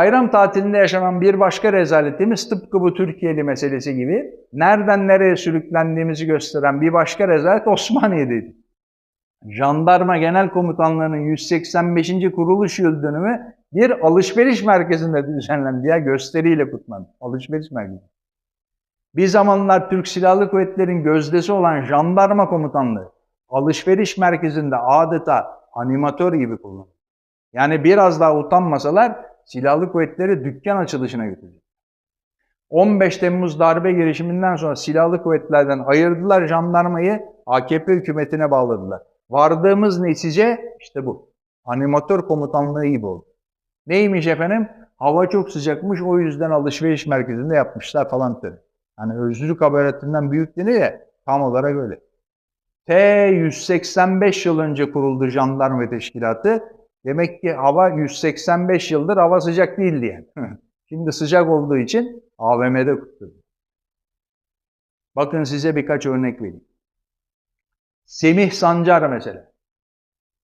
Bayram tatilinde yaşanan bir başka rezaletimiz tıpkı bu Türkiye'li meselesi gibi nereden nereye sürüklendiğimizi gösteren bir başka rezalet Osmaniye'deydi. Jandarma Genel Komutanlığı'nın 185. kuruluş yıl dönümü bir alışveriş merkezinde düzenlendi ya gösteriyle kutlandı. Alışveriş merkezi. Bir zamanlar Türk Silahlı Kuvvetleri'nin gözdesi olan jandarma komutanlığı alışveriş merkezinde adeta animatör gibi kullanıldı. Yani biraz daha utanmasalar silahlı kuvvetleri dükkan açılışına götürecek. 15 Temmuz darbe girişiminden sonra silahlı kuvvetlerden ayırdılar jandarmayı AKP hükümetine bağladılar. Vardığımız netice işte bu. Animatör komutanlığı gibi oldu. Neymiş efendim? Hava çok sıcakmış o yüzden alışveriş merkezinde yapmışlar falan dedi. Hani özlülük haberetinden büyük deniyor ya tam olarak öyle. T 185 yıl önce kuruldu jandarma teşkilatı. Demek ki hava 185 yıldır hava sıcak değil diye. Şimdi sıcak olduğu için AVM'de kutluyor. Bakın size birkaç örnek vereyim. Semih Sancar mesela.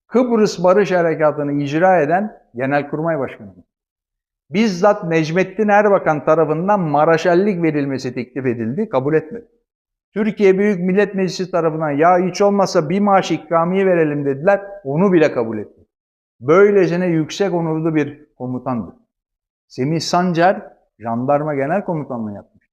Kıbrıs Barış Harekatı'nı icra eden Genelkurmay Başkanı. Bizzat Necmettin Erbakan tarafından Maraşellik verilmesi teklif edildi, kabul etmedi. Türkiye Büyük Millet Meclisi tarafından ya hiç olmazsa bir maaş ikramiye verelim dediler, onu bile kabul etmedi. Böylesine yüksek onurlu bir komutandı. Semih Sancar, Jandarma Genel Komutanlığı yapmış.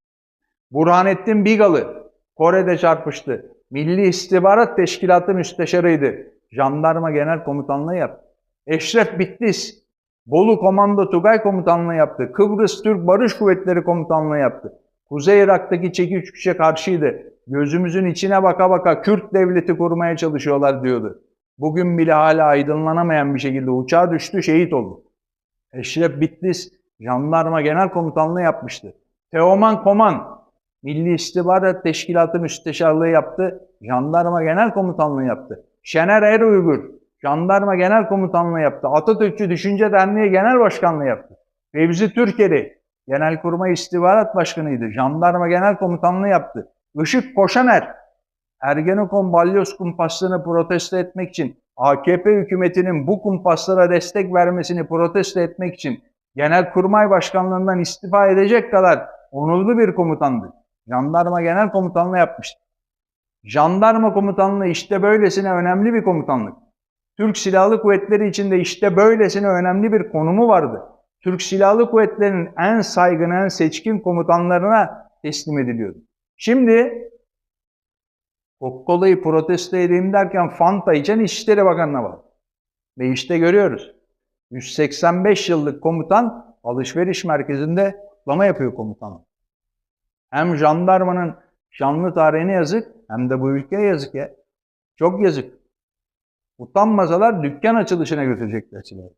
Burhanettin Bigalı, Kore'de çarpıştı. Milli İstihbarat Teşkilatı Müsteşarıydı. Jandarma Genel Komutanlığı yaptı. Eşref Bitlis, Bolu Komando Tugay Komutanlığı yaptı. Kıbrıs Türk Barış Kuvvetleri Komutanlığı yaptı. Kuzey Irak'taki çekiç çıkışa karşıydı. Gözümüzün içine baka baka Kürt devleti kurmaya çalışıyorlar diyordu. Bugün bile hala aydınlanamayan bir şekilde uçağa düştü, şehit oldu. Eşref Bitlis Jandarma Genel Komutanlığı yapmıştı. Teoman Koman Milli İstihbarat Teşkilatı Müsteşarlığı yaptı. Jandarma Genel Komutanlığı yaptı. Şener Er Uygur Jandarma Genel Komutanlığı yaptı. Atatürkçü Düşünce Derneği Genel Başkanlığı yaptı. Fevzi Türkeri Genelkurmay İstihbarat Başkanıydı. Jandarma Genel Komutanlığı yaptı. Işık Koşaner Ergenekon balyoz kumpaslarını protesto etmek için AKP hükümetinin bu kumpaslara destek vermesini protesto etmek için Genelkurmay Başkanlığından istifa edecek kadar onurlu bir komutandı. Jandarma Genel Komutanlığı yapmıştı. Jandarma Komutanlığı işte böylesine önemli bir komutanlık. Türk Silahlı Kuvvetleri içinde işte böylesine önemli bir konumu vardı. Türk Silahlı Kuvvetleri'nin en saygın, en seçkin komutanlarına teslim ediliyordu. Şimdi Coca-Cola'yı protesto edeyim derken Fanta içen İçişleri Bakanı'na var. Ve işte görüyoruz. 185 yıllık komutan alışveriş merkezinde kutlama yapıyor komutanı. Hem jandarmanın şanlı tarihine yazık hem de bu ülkeye yazık ya. Çok yazık. Utanmasalar dükkan açılışına götürecekler silahı.